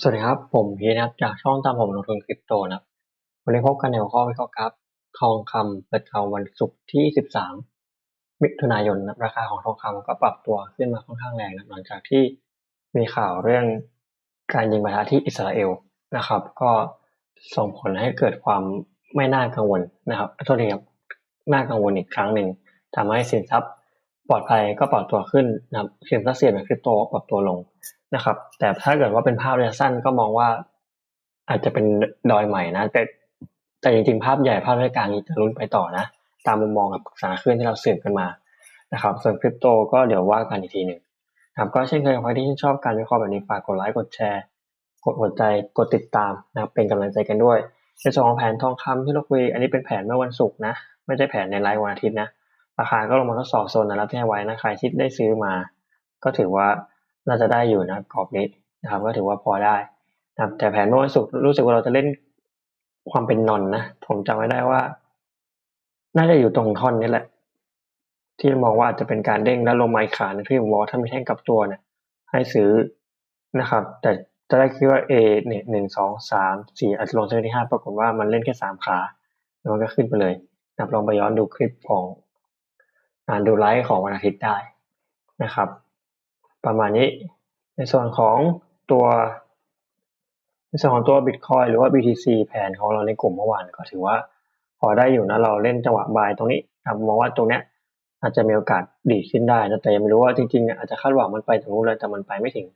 สวัสดีครับ ผมพีนะครับจากช่องตามผมลงทุนคริปโตนะครับวันนี้พบกันในหัวข้อวิเคราะห์กราฟทองคำเปิดเขาวันศุกร์ที่ 13 มิถุนายนนะราคาของทองคำก็ปรับตัวขึ้นมาค่อนข้างแรงนะหลังจากที่มีข่าวเรื่องการยิงปะทะที่อิสราเอลนะครับ ก็ส่งผลให้เกิดความไม่น่ากังวลนะครับโทษทีครับน่ากังวลอีกครั้งหนึ่งทำให้สินทรัพย์ ปลอดภัยก็ปรับตัวขึ้นนะครับสินทรัพย์เสี่ยงแบบคริปโตปรับตัวลงนะครับ แต่ถ้าเกิดว่าเป็นภาพระยะสั้นก็มองว่า อาจจะเป็นดอยใหม่นะ แต่แต่จริงๆภาพใหญ่ภาพระยะกลางจะลุ้นไปต่อนะ ตามมุมมองกับสารคลื่นที่เราสืบกันมานะครับ ส่วนคริปโตก็เดี๋ยวว่ากันอีกทีหนึ่งครับก็เช่นเคยใครที่ชอบการวิเคราะห์แบบนี้ฝากกดไลค์กดแชร์ กดหัวใจกดติดตามนะครับเป็นกำลังใจกันด้วยในส่วนของแผนทองคำที่เราคุยอันนี้เป็นแผนเมื่อวันศุกร์นะ ไม่ใช่แผนในไลฟ์วันอาทิตย์นะ ราคาก็ลงมาทดสอบโซนนะรับที่ให้ไว้นะใครที่ได้ซื้อมา ก็ถือว่าน่าจะได้อยู่นะกรอบนี้นะครับ ก็ถือว่าพอได้นะครับแต่แผนเมื่อวันศุกร์รู้สึกว่าเราจะเล่นความเป็นนอนนะ ผมจำไม่ได้ว่า น่าจะอยู่ตรงท่อนนี้แหละ ที่มองว่าอาจจะเป็นการเด้งแล้วลงไม้ขานะที่ผมบอกถ้ามีแท่งกลับตัวเนี่ย ให้ซื้อนะครับ แต่จะได้คิดว่า A เนี่ยหนึ่งสองสามสี่อาจจะลงเส้นที่ห้าปรากฏว่ามันเล่นแค่สามขา แล้วมันก็ขึ้นไปเลยนับลองไปย้อนดูคลิปของ อ่านดูไลฟ์ของวันอาทิตย์ได้นะครับ ประมาณนี้ในส่วนของตัวในส่วนของตัว Bitcoin หรือว่า BTC แผนของเราในกลุ่มเมื่อวานก็ถือว่าพอได้อยู่นะเราเล่นจังหวะบายตรงนี้มองว่าตรงเนี้ยอาจจะมีโอกาสดีขึ้นได้นะแต่ยังไม่รู้ว่าจริงๆอาจจะคาดหวังมันไปถึงนู้นเลยแต่มันไปไม่ถึง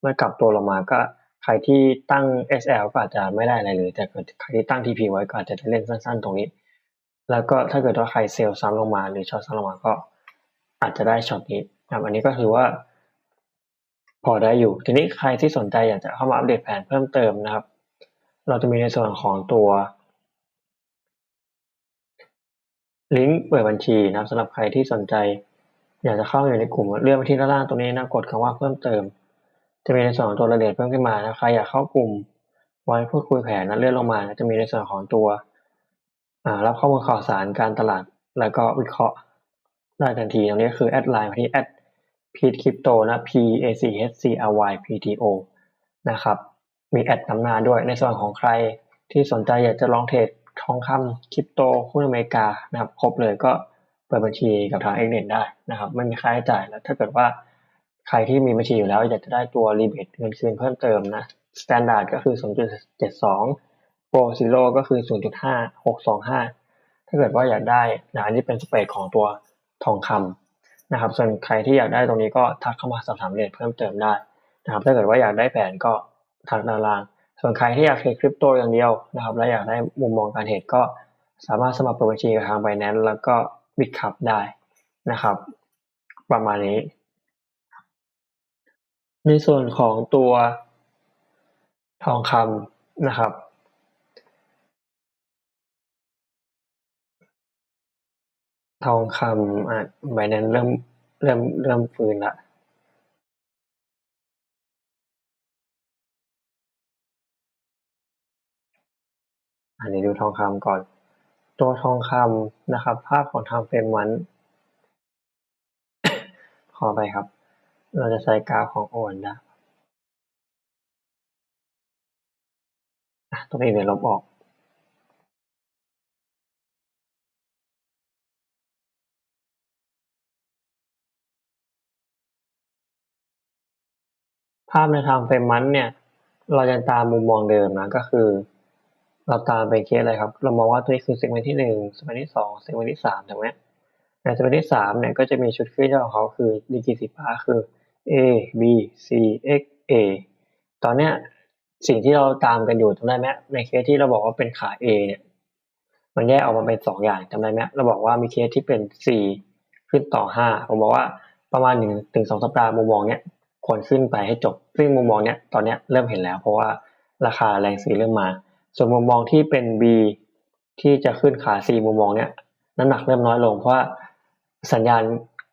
เมื่อกลับตัวลงมาก็ใครที่ตั้ง SL ก็อาจจะไม่ได้อะไรเลย แต่ใครที่ตั้ง TP ไว้ก็อาจจะได้เล่นสั้นๆ ตรงนี้ แล้วก็ถ้าเกิดว่าใครเซลล์ซ้ำลงมาหรือช็อตซ้ำลงมาก็อาจจะได้ช็อตนี้ครับอันนี้ก็ถือว่า พอได้อยู่ ทีนี้ใครที่สนใจอยากจะเข้ามาอัปเดตแผนเพิ่มเติมนะครับ เราจะมีในส่วนของตัวลิงก์เปิดบัญชีนะครับสำหรับใครที่สนใจ อยากจะเข้าอยู่ในกลุ่มเลื่อนไปที่ด้านล่างตรงนี้นะกดคำว่าเพิ่มเติม จะมีในส่วนของตัวรายละเอียดเพิ่มขึ้นมานะใครอยากเข้ากลุ่มไว้พูดคุยแผนนะเลื่อนลงมาจะมีในส่วนของตัว รับข้อมูลข่าวสารการตลาด แล้วก็วิเคราะห์ได้ทันทีตรงนี้คือแอดไลน์มาที่แอดพีทคริปโตนะ P A C H C R Y P T O นะครับ มีแอดนำหน้าด้วยในส่วนของใครที่สนใจอยากจะลองเทรดทองคำคริปโตหุ้นอเมริกานะครับ ครบเลยก็เปิดบัญชีกับทางเอ็กเน็ได้นะครับ ไม่มีค่าใช้จ่ายแล้ว ถ้าเกิดว่าใครที่มีบัญชีอยู่แล้วอยากจะได้ตัวรีเบทเงินคืนเพิ่มเติมนะสแตนดาร์ดก็คือ 0.72 โปรซิโลก็คือ 0.5625 ถ้าเกิดว่าอยากได้นะอันนี้เป็นสเปคของตัวทองคำนะครับ ส่วนใครที่อยากได้ตรงนี้ก็ทักเข้ามาสอบถามเรียนเพิ่มเติมได้นะครับ ถ้าเกิดว่าอยากได้แผนก็ทักด้านล่าง ส่วนใครที่อยากเทรดคริปโตอย่างเดียวนะครับ และอยากได้มุมมองการเทรดก็สามารถสมัครเปิดบัญชีกับทาง Binance แล้วก็ Bitcup ได้นะครับ ประมาณนี้ ในส่วนของตัวทองคำนะครับ ทองคำอะ Binance เริ่ม เริ่ม เริ่มฟื้นละอันนี้ดูทองคำก่อน ตัวทองคำนะครับ ภาพของทางเฟรมวัน ขอไปครับ เราจะใช้กราฟของโอนนะตรงนี้เดี๋ยวลบออก ภาพในทางเฟรมมันเนี่ย เราจะตามมุมมองเดิมนะก็คือ เราตามไปเคสอะไรครับ เรามองว่าตัวนี้คือเซกเมนต์ที่หนึ่งเซกเมนต์ที่สองเซกเมนต์ที่สามถูกไหมในเซกเมนต์ที่สามเนี่ยก็จะมีชุดขึ้นของเขาคือดีกีสีฟ้าคือ A B C X A ตอนเนี้ยสิ่งที่เราตามกันอยู่จำได้ไหมในเคสที่เราบอกว่าเป็นขา A เนี่ยมันแยกออกมาเป็นสองอย่างจำได้ไหมเราบอกว่ามีเคสที่เป็น C ขึ้นต่อห้าผมบอกว่าประมาณหนึ่งถึงสองสัปดาห์มุมมองเนี้ย ควรขึ้นไปให้จบ ซึ่งมุมมองเนี้ยตอนเนี้ยเริ่มเห็นแล้ว เพราะว่าราคาแรงซื้อเริ่มมา ส่วนมุมมองที่เป็น B ที่จะขึ้นขา C มุมมองเนี้ยน้ำหนักเริ่มน้อยลง เพราะว่าสัญญาณ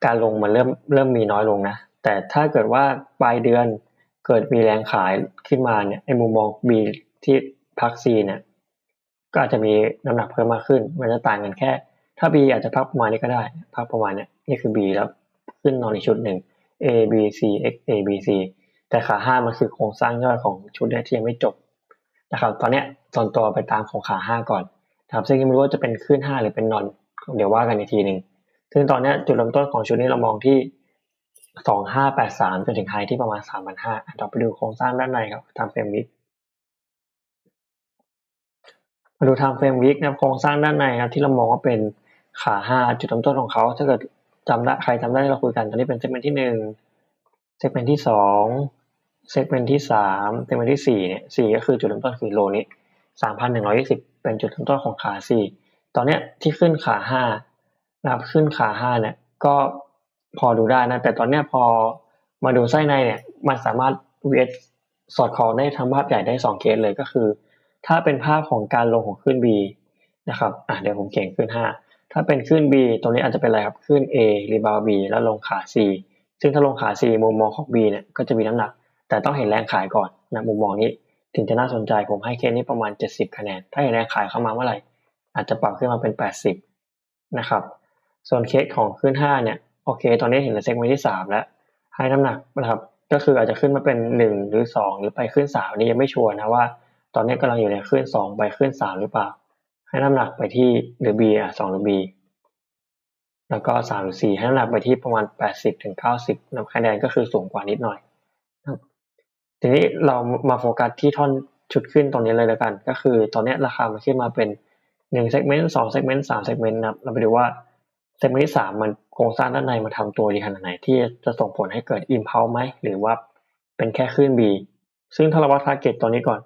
การลงมันเริ่มเริ่มมีน้อยลงนะ แต่ถ้าเกิดว่าปลายเดือนเกิดมีแรงขายขึ้นมาเนี่ยไอ้มุมมอง B ที่พัก C เนี่ยก็อาจจะมีน้ำหนักเพิ่มมากขึ้น มันจะต่างกันแค่ ถ้า B อาจจะพักประมาณนี้ก็ได้ พักประมาณเนี้ยนี่คือ B แล้วขึ้นนอนอีกชุดหนึ่ง A B C X A B C แต่ขาห้ามันคือโครงสร้างย่อยของชุดนี้ที่ยังไม่จบนะครับตอนเนี้ยส่วนตัวไปตามของขาห้าก่อนนะครับซึ่งยังไม่รู้ว่าจะเป็นขึ้นห้าหรือเป็นนอนเดี๋ยวว่ากันอีกทีหนึ่งซึ่งตอนเนี้ยจุดเริ่มต้นของชุดนี้เรามองที่สองห้าแปดสามจนถึงไฮที่ประมาณสามพันห้าเราไปดูโครงสร้างด้านในครับทำเฟรมวิกมาดูทางเฟรมวิกนะครับโครงสร้างด้านในครับที่เรามองว่าเป็นขาห้าจุดเริ่มต้นของเขาถ้าเกิด จำได้ใครจำได้เราคุยกันตอนนี้เป็นเซกเมนต์ที่หนึ่งเซกเมนต์ที่สองเซกเมนต์ที่สามเซกเมนต์ที่สี่เนี่ยสี่ก็คือจุดเริ่มต้นคือโลนี้สามพันหนึ่งร้อยยี่สิบเป็นจุดเริ่มต้นของขาสี่ตอนเนี้ยที่ขึ้นขาห้านะครับขึ้นขาห้าเนี่ยก็พอดูได้นะ แต่ตอนเนี้ยพอมาดูไส้ในเนี่ยมันสามารถเวทสอดคล้องได้ทั้งภาพใหญ่ได้สองเคสเลยก็คือ ถ้าเป็นภาพของการลงของขึ้น B นะครับอะเดี๋ยวผมเขียนขึ้นห้า ถ้าเป็นขึ้น B ตรงนี้อาจจะเป็นอะไรครับขึ้น A รีบาว B แล้วลงขา C ซึ่งถ้าลงขา C มุมมองของ B เนี่ยก็จะมีน้ำหนัก แต่ต้องเห็นแรงขายก่อนนะมุมมองนี้ ถึงจะน่าสนใจผมให้เคสนี้ประมาณ 70 คะแนน ถ้าเห็นแรงขายเข้ามาเมื่อไหร่ อาจจะปรับขึ้นมาเป็น 80 นะครับ ส่วนเคสของขึ้น 5 เนี่ยโอเค ตอนนี้เห็นเซ็กเมนต์ที่ 3 แล้ว ให้น้ำหนักนะครับก็คืออาจจะขึ้นมาเป็น 1 หรือ 2 หรือไปขึ้น3นี่ยังไม่ชัวร์นะว่า ตอนนี้กำลังอยู่ในขึ้น 2 ไปขึ้น 3 หรือเปล่า ให้น้ำหนักไปที่หรือ B อะ2หรือ B แล้วก็3หรือ4ให้น้ำหนักไปที่ประมาณ80ถึง90นะคะแนนก็คือสูงกว่านิดหน่อยทีนี้เรามาโฟกัสที่ท่อนชุดขึ้นตรงนี้เลยแล้วกัน ก็คือตอนนี้ราคามันขึ้นมาเป็นหนึ่งเซกเมนต์สองเซกเมนต์สามเซกเมนต์นะครับเราไปดูว่าเซกเมนต์ที่สามมันโครงสร้างด้านในมันทำตัวดีขนาดไหน ที่จะส่งผลให้เกิดอิมเพลไหมหรือว่าเป็นแค่ขึ้น B ซึ่งถ้าเราวัดทาร์เก็ตตัวนี้ก่อน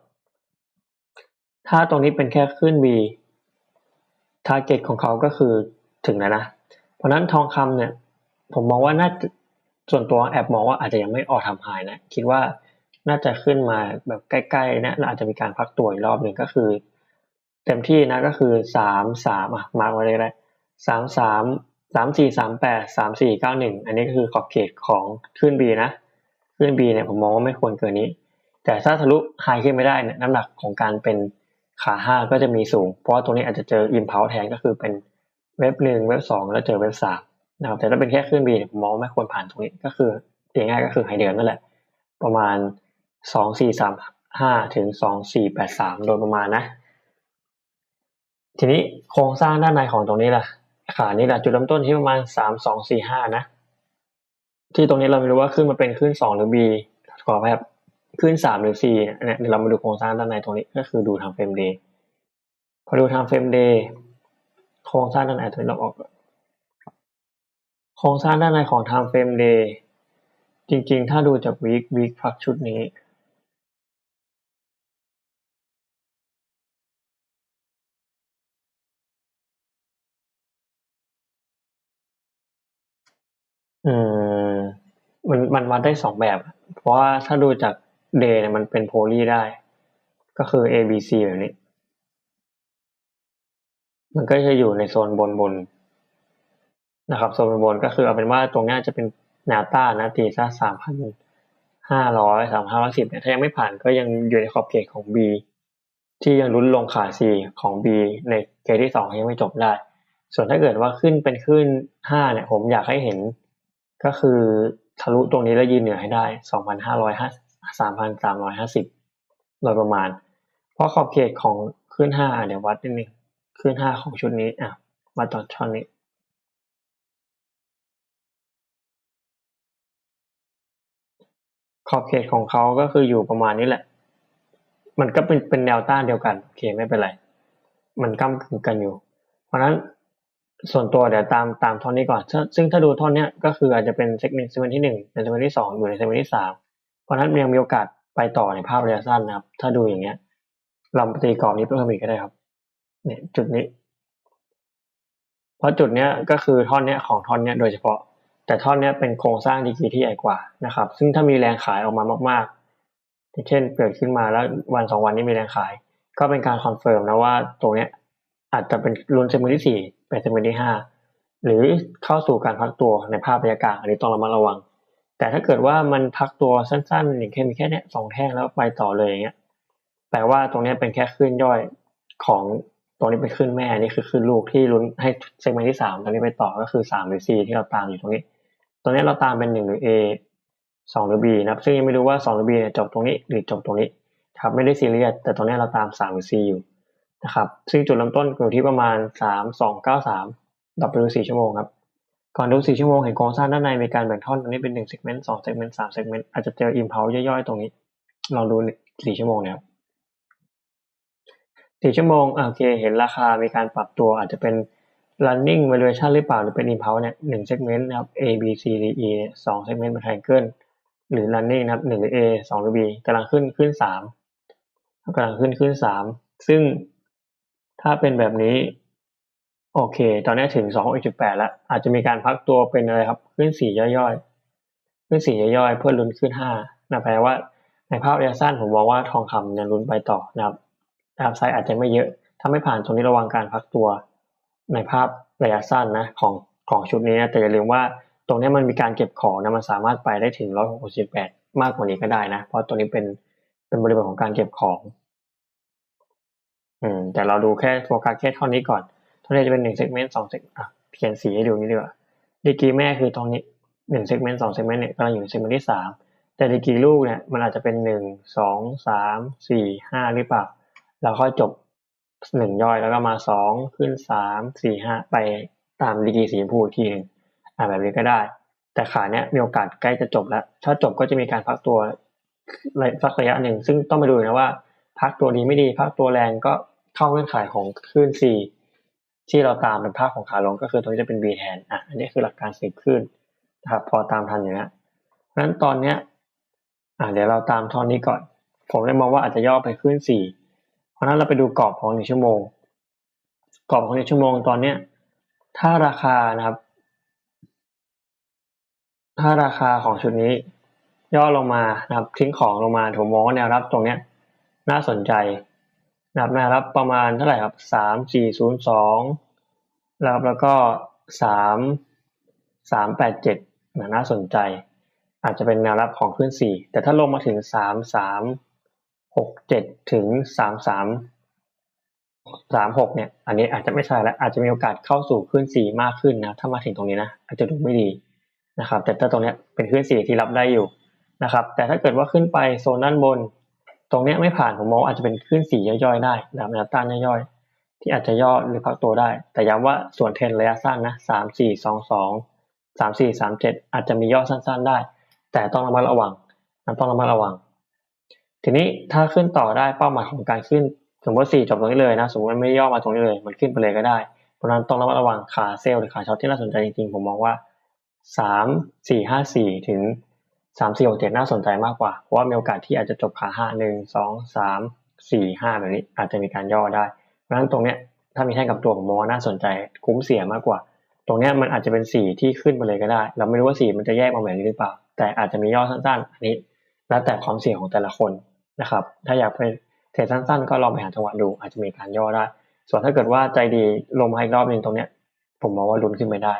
ถ้าตรงนี้เป็นแค่ขึ้น B ทาร์เก็ตของเขาก็คือถึงแล้วนะ เพราะนั้นทองคำเนี่ย ผมมองว่าน่าส่วนตัวแอบมองว่าอาจจะยังไม่ออกทำหายนะ คิดว่าน่าจะขึ้นมาแบบใกล้ๆนะอาจจะมีการพักตัวอีกรอบหนึ่งก็คือ เต็มที่นะก็คือสามสามอะมาร์กไว้เลยนะสามสามสามสี่สามแปดสามสี่เก้าหนึ่งอันนี้ก็คือขอบเขตของขึ้น B นะขึ้น B เนี่ยผมมองว่าไม่ควรเกินนี้ แต่ถ้าทะลุไฮขึ้นไม่ได้เนี่ยน้ำหนักของการเป็น ขาห้าก็จะมีสูง เพราะว่าตรงนี้อาจจะเจออิมเพลแทนก็คือเป็นเว็บหนึ่งเว็บสองแล้วเจอเว็บสามนะครับแต่ถ้าเป็นแค่ขึ้น B เนี่ยผมมองไม่ควรผ่านตรงนี้ก็คือตีง่ายก็คือไฮเดิมนั่นแหละ ประมาณสองสี่สามห้าถึงสองสี่แปดสามโดยประมาณนะ ทีนี้โครงสร้างด้านในของตรงนี้ล่ะขานี่แหละจุดเริ่มต้นที่ประมาณสามสองสี่ห้านะ ที่ตรงนี้เราไม่รู้ว่าขึ้นมาเป็นขึ้นสองหรือ B ขอแบบ ขึ้นสามหรือ C เนี่ยเดี๋ยวเรามาดูโครงสร้างด้านในตรงนี้ก็คือดูทางเฟรมเดย์พอดูทางเฟรมเดย์โครงสร้างด้านในตรงนี้เราออกโครงสร้างด้านในของทางเฟรมเดย์จริงๆ ถ้าดูจากวีควีคพักชุดนี้ อืมมันมันวัดได้สองแบบ เพราะว่าถ้าดูจาก day เนี่ยมันเป็นโพลีได้ ก็คือ a b c แบบนี้ มันก็จะอยู่ในโซนบนบนนะครับโซนบนบนก็คือเอาเป็นว่าตรงนี้จะเป็นแนวต้านนะตีซะสามพันห้าร้อยสามห้าร้อสิบเนี่ยถ้ายังไม่ผ่านก็ยังอยู่ในขอบเขตของ B ที่ยังลุ้นลงขา C ของ B ในเกตที่สองยังไม่จบได้ ส่วนถ้าเกิดว่าขึ้นเป็นขึ้นห้าเนี่ยผมอยากให้เห็นก็คือทะลุตรงนี้แล้วยืนเหนือให้ได้สองพันห้าร้อยห้า สามพัน3,350โดยประมาณ เพราะขอบเขตของคลื่นห้าเดี๋ยววัดนิดนึงคลื่นห้าของชุดนี้อะวัดตอนช่อนนี้ขอบเขตของเขาก็คืออยู่ประมาณนี้แหละ มันก็เป็นเป็นแนวต้านเดียวกันโอเคไม่เป็นไร มันก้ากึ่งกันอยู่ เพราะฉะนั้นส่วนตัวเดี๋ยวตามตามท่อนนี้ก่อน ซึ่งถ้าดูท่อนนี้ก็คืออาจจะเป็นเซกเมนต์เซกเมนต์ที่หนึ่งเป็นเซกเมนต์ที่สองอยู่ในเซกเมนต์ที่สาม เพราะนั้นยังมีโอกาสไปต่อในภาพระยะสั้นนะครับ ถ้าดูอย่างเงี้ยเราตีกรอบนี้เพิ่มอีกก็ได้ครับ เนี่ยจุดนี้ เพราะจุดเนี้ยก็คือท่อนเนี้ยของท่อนเนี้ยโดยเฉพาะ แต่ท่อนเนี้ยเป็นโครงสร้างดีกีที่ใหญ่กว่านะครับ ซึ่งถ้ามีแรงขายออกมามากๆเช่นเกิดขึ้นมาแล้ววันสองวันนี้มีแรงขาย ก็เป็นการคอนเฟิร์มนะว่าตรงเนี้ยอาจจะเป็นรุนเซมเมนที่สี่เป็นเซมเมนที่ห้าหรือเข้าสู่การพักตัวในภาพบรรยากาศอันนี้ต้องระมัดระวัง แต่ถ้าเกิดว่ามันพักตัวสั้นๆอย่างแค่มีแค่เนี้ยสองแท่งแล้วไปต่อเลยอย่างเงี้ยแปลว่าตรงนี้เป็นแค่ขึ้นย่อยของตรงนี้เป็นขึ้นแม่นี่คือขึ้นลูกที่ลุ้นให้เซกเมนต์ที่สามตรงนี้ไปต่อก็คือสามหรือสี่ที่เราตามอยู่ตรงนี้ตัวนี้เราตามเป็นหนึ่งหรือ A สองหรือ B นะครับซึ่งยังไม่รู้ว่าสองหรือ B เนี่ยจบตรงนี้หรือจบตรงนี้ครับไม่ได้ซีเรียสแต่ตอนนี้เราตามสามหรือ C อยู่นะครับซึ่งจุดเริ่มต้นอยู่ที่ประมาณสามสองเก้าสามดับไปดูสี่ชั่วโมงครับ ก่อนดูสี่ชั่วโมงเห็นโครงสร้างด้านในมีการแบ่งท่อนตรงนี้เป็นหนึ่งเซกเมนต์สองเซกเมนต์สามเซกเมนต์อาจจะเจออิมเพลย่อยๆ ตรงนี้ ลองดูสี่ชั่วโมงเนี่ยครับสี่ชั่วโมงโอเค เห็นราคามีการปรับตัวอาจจะเป็น running valuation หรือเปล่าหรือเป็น impulse เนี่ยหนึ่ง segment นะครับ A B C D E สอง segment เป็น triangle หรือ running นะครับหนึ่งหรือ A สองหรือ B กำลังขึ้นขึ้นสามกำลังขึ้นขึ้นสามซึ่งถ้าเป็นแบบนี้ โอเค ตอนนี้ถึงสองจุดแปดแล้ว อาจจะมีการพักตัวเป็นอะไรครับ ขึ้นสี่ย่อยๆ ขึ้นสี่ย่อยๆ เพื่อลุ้นขึ้นห้านะแปลว่า ในภาพระยะสั้นผมมองว่าทองคำยังลุ้นไปต่อนะครับนะครับไซอาจจะไม่เยอะ ถ้าไม่ผ่านตรงนี้ระวังการพักตัวในภาพระยะสั้นนะของของชุดนี้นะแต่อย่าลืมว่าตรงนี้มันมีการเก็บของนะมันสามารถไปได้ถึงร้อยหกสิบแปดมากกว่านี้ก็ได้นะ เพราะตัวนี้เป็นเป็นบริบทของการเก็บของ อืมแต่เราดูแค่โฟกัสแค่เท่านี้ก่อน เท่านี้จะเป็นหนึ่งเซกเมนต์สองเซกอะเขียนสีให้ดูนี่ดีกว่าดีกีแม่คือตรงนี้หนึ่งเซกเมนต์สองเซกเมนต์เนี่ยกำลังอยู่ในเซกเมนต์ที่สามแต่ดีกีลูกเนี่ยมันอาจจะเป็นหนึ่งสองสามสี่ห้าหรือเปล่าแล้วค่อยจบหนึ่งย่อยแล้วก็มาสองขึ้นสามสี่ห้าไปตามดีกีสีชมพูอีกทีหนึ่งอ่าแบบนี้ก็ได้ แต่ขาเนี้ยมีโอกาสใกล้จะจบแล้ว ถ้าจบก็จะมีการพักตัวสักระยะหนึ่งซึ่งต้องไปดูนะว่า พักตัวดีไม่ดี พักตัวแรงก็เข้าเงื่อนไขของคลื่น C ที่เราตามเป็นภาพของขาลงก็คือตรงนี้จะเป็น B แทนอะอันนี้คือหลักการสีคลื่นนะครับพอตามทันอย่างนี้เพราะฉะนั้นตอนเนี้ยอะเดี๋ยวเราตามท่อนนี้ก่อน ผมเลยมองว่าอาจจะย่อไปคลื่น4เพราะนั้นเราไปดูกรอบของหนึ่งชั่วโมง กรอบของหนึ่งชั่วโมงตอนเนี้ยถ้าราคานะครับ ถ้าราคาของชุดนี้ ย่อลงมานะครับทิ้งของลงมาผมมองว่าแนวรับตรงเนี้ยน่าสนใจ นะครับแนวรับประมาณเท่าไหร่ครับสามสี่ศูนย์สองแล้วแล้วก็สามสามแปดเจ็ดน่าสนใจ อาจจะเป็นแนวรับของขึ้นสี่แต่ถ้าลงมาถึงสามสามหกเจ็ดถึงสามสามสามหกเนี่ย อันนี้อาจจะไม่ใช่แล้ว อาจจะมีโอกาสเข้าสู่ขึ้นสี่มากขึ้นนะ ถ้ามาถึงตรงนี้นะ อาจจะดูไม่ดีนะครับ แต่ถ้าตรงนี้เป็นขึ้นสี่ที่รับได้อยู่นะครับ แต่ถ้าเกิดว่าขึ้นไปโซนด้านบน รงนี้ไม่ผ่านผมมองอาจจะเป็นขึ้นสีย่อยๆได้แบบแนวต้านย่อยๆ ที่อาจจะย่อหรือพักตัวได้ แต่ย้ำว่าส่วนเทรนระยะสั้นนะสามสี่สองสองสามสี่สามเจ็ดอาจจะมีย่อสั้นๆได้ แต่ต้องระมัดระวังต้องระมัดระวัง ทีนี้ถ้าขึ้นต่อได้เป้าหมายของการขึ้น สมมติสี่จบตรงนี้เลยนะ สมมติไม่ย่อมาตรงนี้เลย มันขึ้นไปเลยก็ได้เพราะนั้นต้องระมัดระวังขาเซลล์หรือขาช็อตที่น่าสนใจจริงๆผมมองว่าสามสี่ห้าสี่ถึง สามสี่หกเจ็ดน่าสนใจมากกว่า เพราะว่ามีโอกาสที่อาจจะจบขาห้าหนึ่งสองสามสี่ห้าแบบนี้อาจจะมีการย่อได้ เพราะฉะนั้นตรงเนี้ยถ้ามีแท่งกับตัวผมมองว่าน่าสนใจคุ้มเสียมากกว่า ตรงเนี้ยมันอาจจะเป็นสี่ที่ขึ้นไปเลยก็ได้ เราไม่รู้ว่าสี่มันจะแยกมาแบบนี้หรือเปล่า แต่อาจจะมีย่อสั้นๆ อันนี้ แล้วแต่ความเสี่ยงของแต่ละคนนะครับ ถ้าอยากไปเทรดสั้นๆ ก็ลองไปหาจังหวะดูอาจจะมีการย่อได้ ส่วนถ้าเกิดว่าใจดีลงมาอีกรอบหนึ่งตรงเนี้ยผมมองว่าลุ้นขึ้นไปได้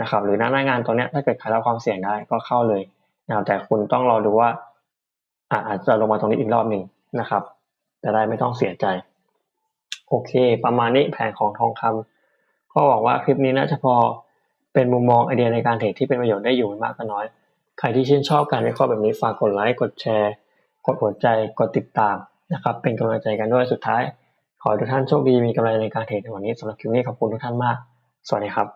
นะครับ หรือหน้าหน้างานตรงเนี้ยถ้าเกิดใครรับความเสี่ยงได้ก็เข้าเลย นะแต่คุณต้องรอดูว่าอาจจะลงมาตรงนี้อีกรอบหนึ่งนะครับ จะได้ไม่ต้องเสียใจ โอเค ประมาณนี้แผนของทองคำก็หวังว่าคลิปนี้น่าจะพอเป็นมุมมองไอเดียในการเทรดที่เป็นประโยชน์ได้อยู่ไม่มากก็น้อย ใครที่ชื่นชอบการวิเคราะห์แบบนี้ฝากกดไลค์ กดแชร์ กดหัวใจ กดติดตามนะครับ เป็นกำลังใจกันด้วยสุดท้าย ขอทุกท่านโชคดีมีกำลังในการเทรดในวันนี้สำหรับคลิปนี้ขอบคุณทุกท่านมาก สวัสดีครับ